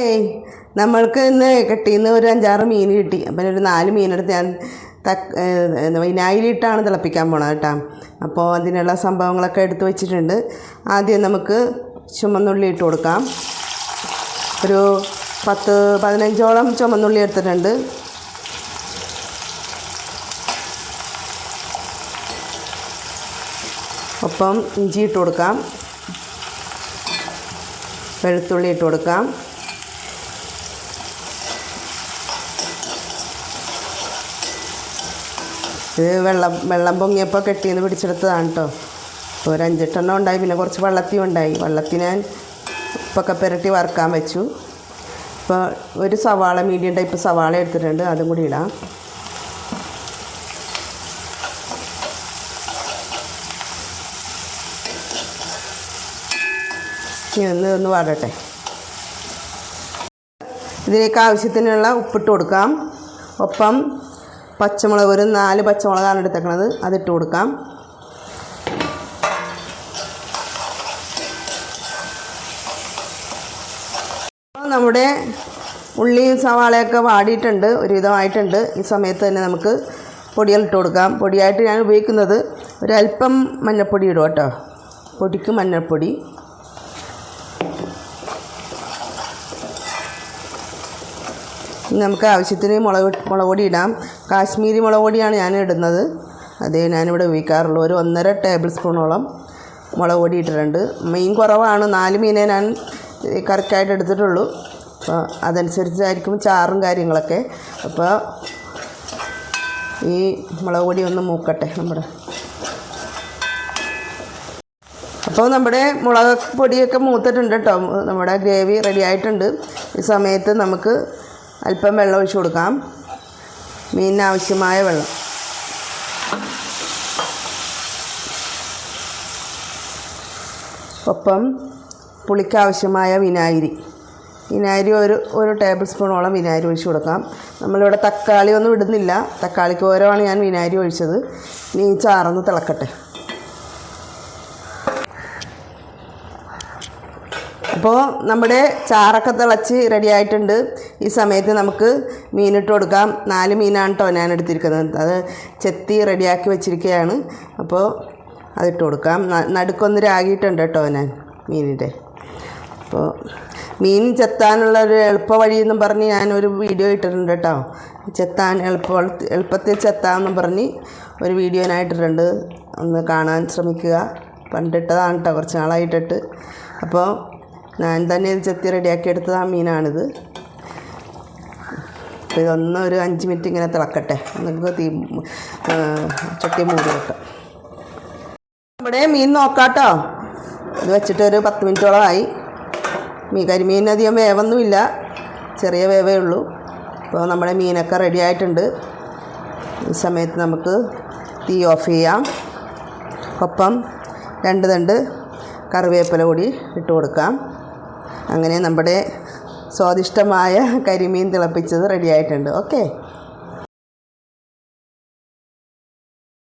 ഏയ് നമ്മൾക്ക് ഇന്ന് കിട്ടിയിന്ന് ഒരു അഞ്ചാറ് മീൻ കിട്ടി. അപ്പം ഒരു നാല് മീനെടുത്ത് ഞാൻ തക്ക വിനാഗിരിയിട്ടാണ് തിളപ്പിക്കാൻ പോണത് കേട്ടോ. അപ്പോൾ അതിനുള്ള സംഭവങ്ങളൊക്കെ എടുത്തു വെച്ചിട്ടുണ്ട്. ആദ്യം നമുക്ക് ചുമന്നുള്ളി ഇട്ട് കൊടുക്കാം. ഒരു പത്ത് പതിനഞ്ചോളം ചുമന്നുള്ളി എടുത്തിട്ടുണ്ട്. ഒപ്പം ഇഞ്ചി ഇട്ട് കൊടുക്കാം. വെളുത്തുള്ളി ഇട്ട് കൊടുക്കാം. ഇത് വെള്ളം വെള്ളം പൊങ്ങിയപ്പോൾ കെട്ടിയെന്ന് പിടിച്ചെടുത്തതാണ് കേട്ടോ അപ്പോൾ ഒരു അഞ്ചെട്ടെണ്ണം ഉണ്ടായി പിന്നെ കുറച്ച് വെള്ളത്തിയും ഉണ്ടായി. വെള്ളത്തിൽ ഞാൻ ഉപ്പൊക്കെ പുരട്ടി വറുക്കാൻ വെച്ചു. ഇപ്പോൾ ഒരു സവാള മീഡിയം ടൈപ്പ് സവാള എടുത്തിട്ടുണ്ട്. അതും കൂടി ഇടാം. ഇനി ഒന്ന് ഒന്ന് വാടട്ടെ. ഇതിലേക്ക് ആവശ്യത്തിനുള്ള ഉപ്പിട്ട് കൊടുക്കാം. ഒപ്പം പച്ചമുളക് ഒരു നാല് പച്ചമുളകാണ് എടുത്തേക്കണത്. അതിട്ട് കൊടുക്കാം. നമ്മുടെ ഉള്ളിയും സവാളയൊക്കെ വാടിയിട്ടുണ്ട് ഒരുവിധമായിട്ടുണ്ട്. ഈ സമയത്ത് തന്നെ നമുക്ക് പൊടികൾ ഇട്ട് കൊടുക്കാം. പൊടിയായിട്ട് ഞാൻ ഉപയോഗിക്കുന്നത് ഒരല്പം മഞ്ഞൾപ്പൊടി ഇടും കേട്ടോ. പൊടിക്ക് മഞ്ഞൾപ്പൊടി. നമുക്ക് ആവശ്യത്തിന് മുളക് മുളക് പൊടി ഇടാം. കാശ്മീരി മുളക് പൊടിയാണ് ഞാൻ ഇടുന്നത്. അതേ ഞാനിവിടെ ഉപയോഗിക്കാറുള്ളൂ. ഒരു ഒന്നര ടേബിൾ സ്പൂണോളം മുളക് പൊടി ഇട്ടിട്ടുണ്ട്. മീൻ കുറവാണ്. നാല് മീനേ ഞാൻ കറക്റ്റായിട്ട് എടുത്തിട്ടുള്ളൂ. അപ്പോൾ അതനുസരിച്ചായിരിക്കും ചാറും കാര്യങ്ങളൊക്കെ. അപ്പോൾ ഈ മുളക് പൊടി ഒന്ന് മൂക്കട്ടെ നമ്മുടെ. അപ്പോൾ നമ്മുടെ മുളക് പൊടിയൊക്കെ മൂത്തിട്ടുണ്ട് കേട്ടോ. നമ്മുടെ ഗ്രേവി റെഡി ആയിട്ടുണ്ട്. ഈ സമയത്ത് നമുക്ക് അല്പം വെള്ളം ഒഴിച്ച് കൊടുക്കാം. മീനിന് ആവശ്യമായ വെള്ളം. ഒപ്പം പുളിക്കാവശ്യമായ വിനാഗിരി. വിനാഗിരി ഒരു ഒരു ടേബിൾ സ്പൂണോളം വിനാഗിരി ഒഴിച്ച് കൊടുക്കാം. നമ്മളിവിടെ തക്കാളി ഒന്നും ഇടുന്നില്ല. തക്കാളിക്ക് ഓരോമാണ് ഞാൻ വിനാഗിരി ഒഴിച്ചത്. ഇനി ചാറൊന്ന് തിളക്കട്ടെ. അപ്പോൾ നമ്മുടെ ചാറൊക്കെ തിളച്ച് റെഡി ആയിട്ടുണ്ട്. ഈ സമയത്ത് നമുക്ക് മീനിട്ട് കൊടുക്കാം. നാല് മീനാണ് കേട്ടോ ഞാൻ എടുത്തിരിക്കുന്നത്. അത് ചെത്തി റെഡിയാക്കി വെച്ചിരിക്കുകയാണ് അപ്പോൾ അതിട്ട് കൊടുക്കാം. നടുക്കൊന്ന് രാഗിയിട്ടുണ്ട് കേട്ടോ ഞാൻ മീനിന്റെ. അപ്പോൾ മീൻ ചെത്താനുള്ള ഒരു എളുപ്പ വഴിയെന്നും പറഞ്ഞ് ഞാനൊരു വീഡിയോ ഇട്ടിട്ടുണ്ട് കേട്ടോ ചെത്താൻ എളുപ്പ എളുപ്പത്തിൽ ചെത്താമെന്നും പറഞ്ഞ് ഒരു വീഡിയോ ഞാൻ ഇട്ടിട്ടുണ്ട്. ഒന്ന് കാണാൻ ശ്രമിക്കുക. പണ്ടിട്ടതാണ് കേട്ടോ കുറച്ച് നാളായിട്ടിട്ട്. അപ്പോൾ ഞാൻ തന്നെ ഇത് ചെത്തി റെഡിയാക്കി എടുത്തത് ആ മീനാണിത്. ഇതൊന്ന് ഒരു അഞ്ച് മിനിറ്റ് ഇങ്ങനെ തിളക്കട്ടെ. നമുക്ക് തീ ചട്ടി മൂടി വെക്കാം. നമ്മുടെ മീൻ നോക്കാട്ടോ. ഇത് വെച്ചിട്ട് ഒരു പത്ത് മിനിറ്റോളമായി മീൻ കരിമീൻ അധികം വേവൊന്നുമില്ല. ചെറിയ വേവേ ഉള്ളൂ. അപ്പോൾ നമ്മുടെ മീനൊക്കെ റെഡി ആയിട്ടുണ്ട്. ഈ സമയത്ത് നമുക്ക് തീ ഓഫ് ചെയ്യാം. ഒപ്പം രണ്ട് തണ്ട് കറിവേപ്പില കൂടി ഇട്ട് കൊടുക്കാം. അങ്ങനെ നമ്മുടെ സ്വാദിഷ്ടമായ കരിമീൻ തിളപ്പിച്ചത് റെഡി ആയിട്ടുണ്ട്. ഓക്കെ